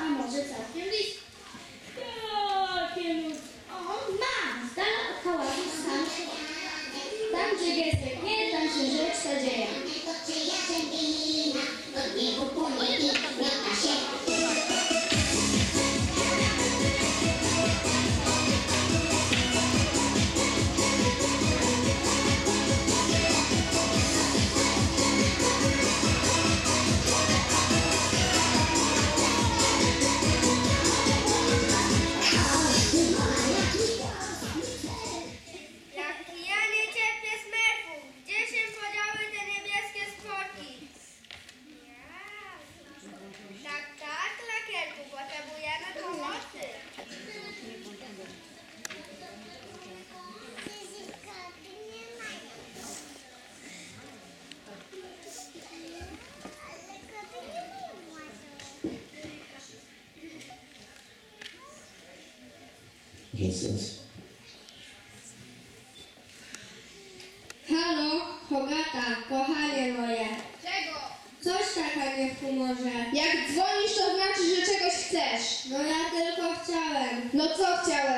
I'm 的小精灵 Jesus. Halo, Hogata, kochanie moje. Czego? Coś taka nie w humorze. Jak dzwonisz, to znaczy, że czegoś chcesz. No ja tylko chciałem. No co chciałeś?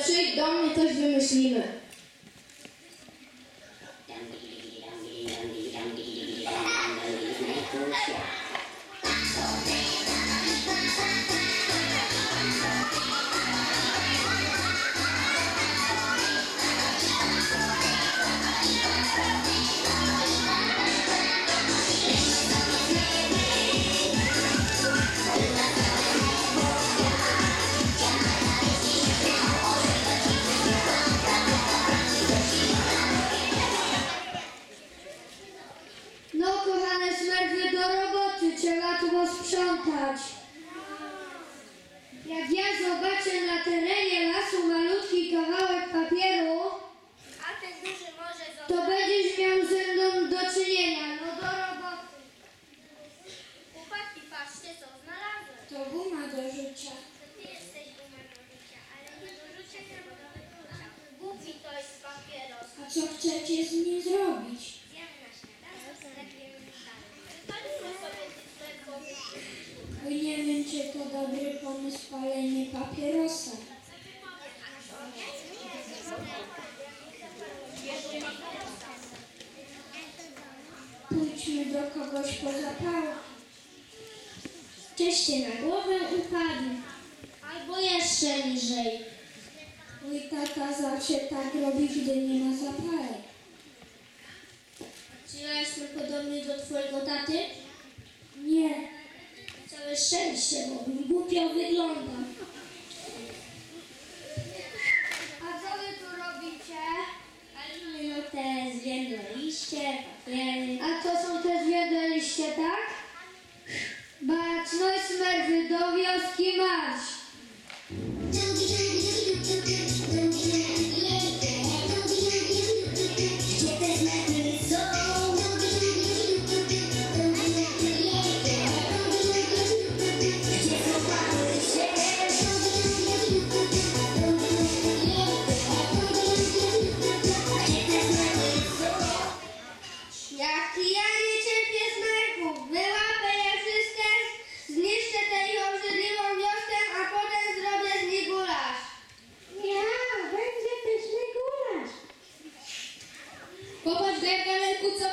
No dobrze, przyjdź do mnie, coś wymyślimy. No będziesz miał ze mną do czynienia. No do roboty. Chłopaki, patrzcie co znalazłem. To guma do rzucia. To ty jesteś numer do rzucia, ale nie do rzucia zawodowy klucza. Głupi to jest papieros. A co chcecie z nim zrobić? Zjemy na śniadanie, sklepiemy stary. Wypalimy sobie sklepowych. Oj, nie wiem, czy to dobry pomysł palenie papierosa. Pójdźmy do kogoś po zapału. Czyście na głowę upadł. Albo jeszcze niżej. Mój tata zawsze tak robi, gdy nie ma zapałek. Czy ja jestem podobny do twojego taty? Nie. Całe szczęście, bo bym głupio wyglądam. A co wy tu robicie? No te zwiędłe liście, papiery.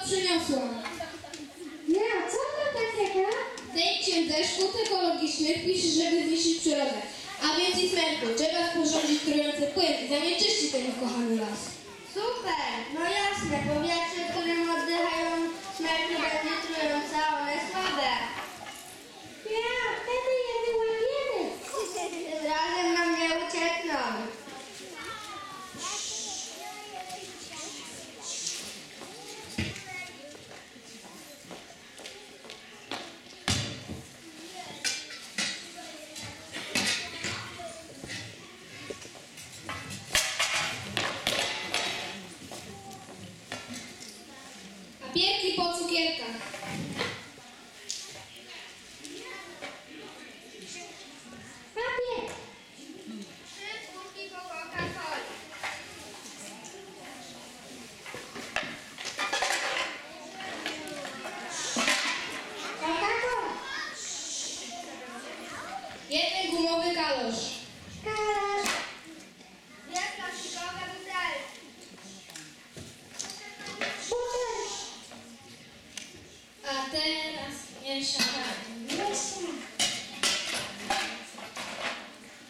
Przyniosłam. Ja, co to takiego? W tej księdze szkód ekologicznych pisze, żeby zniszczyć przyrodę. A więc i smerku, trzeba sporządzić trujący płyn i zanieczyścić ten kochany las. Super, no jasne, powietrze,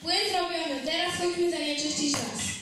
Płyn zrobiony. Teraz chodźmy zanieczyścić las.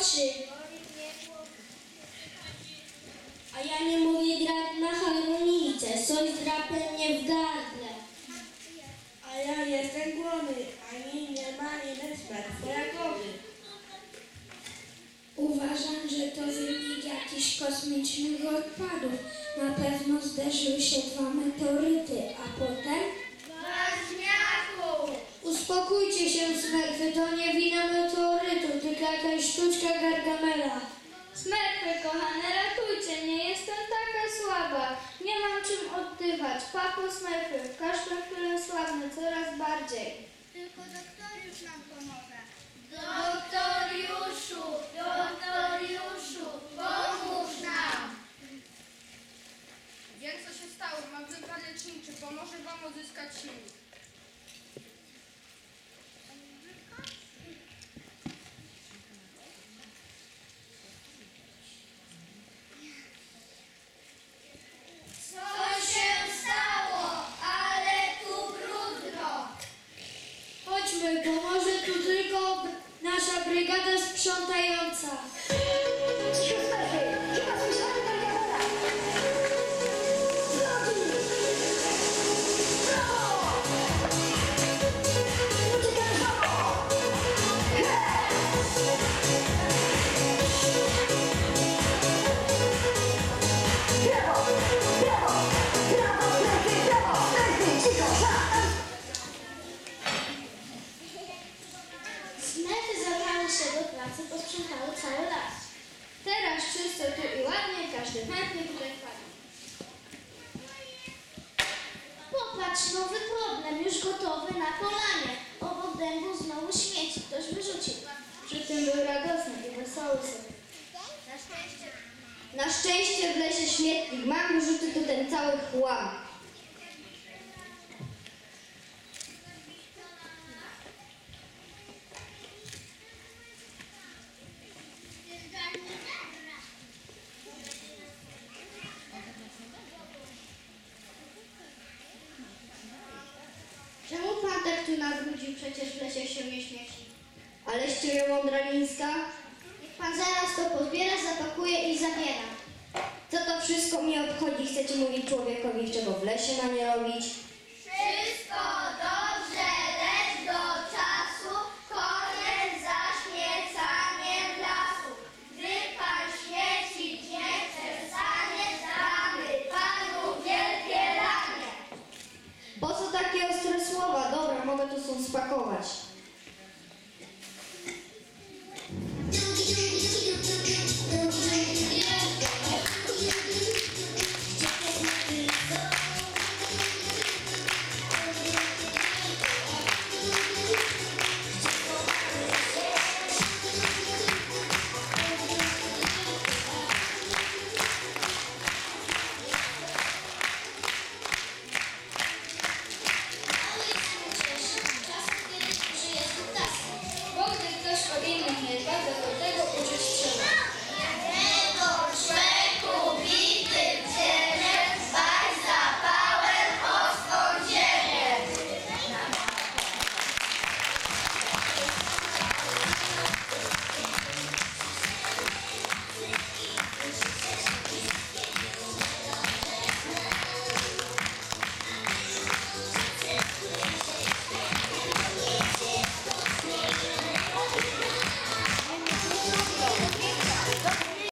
Oczy. A ja nie mogę grać na harmonijce, coś drapie mnie w gardle. A ja jestem głodny, ani nie ma jeden smerf jagody. Uważam, że to wynik jakichś kosmicznych odpadów. Na pewno zderzyły się dwa meteoryty, a potem... Uspokójcie się, Smerfy, to nie wina meteorytu, tylko jakaś sztuczka Gargamela. Smerfy, kochane, ratujcie mnie, jestem taka słaba. Nie mam czym oddychać. Papo Smerfy, kaszle, które słabnę coraz bardziej. Tylko doktoriusz nam pomoże. Doktoriuszu, doktoriuszu, pomóż nam! Wiem, co się stało. Mam wypad leczniczy. Pomoże Wam odzyskać siły. Na szczęście w lesie śmietnik. Mam wyrzuty tu ten cały chłam. Czemu pan tak tu nabrudził? Przecież w lesie się nie śmieci. Aleś ciebie mądra lińska? Niech pan zaraz to pozbiera, zapakuje i zabiera. Co to wszystko mnie obchodzi? Chcecie mówić człowiekowi, czego w lesie ma nie robić?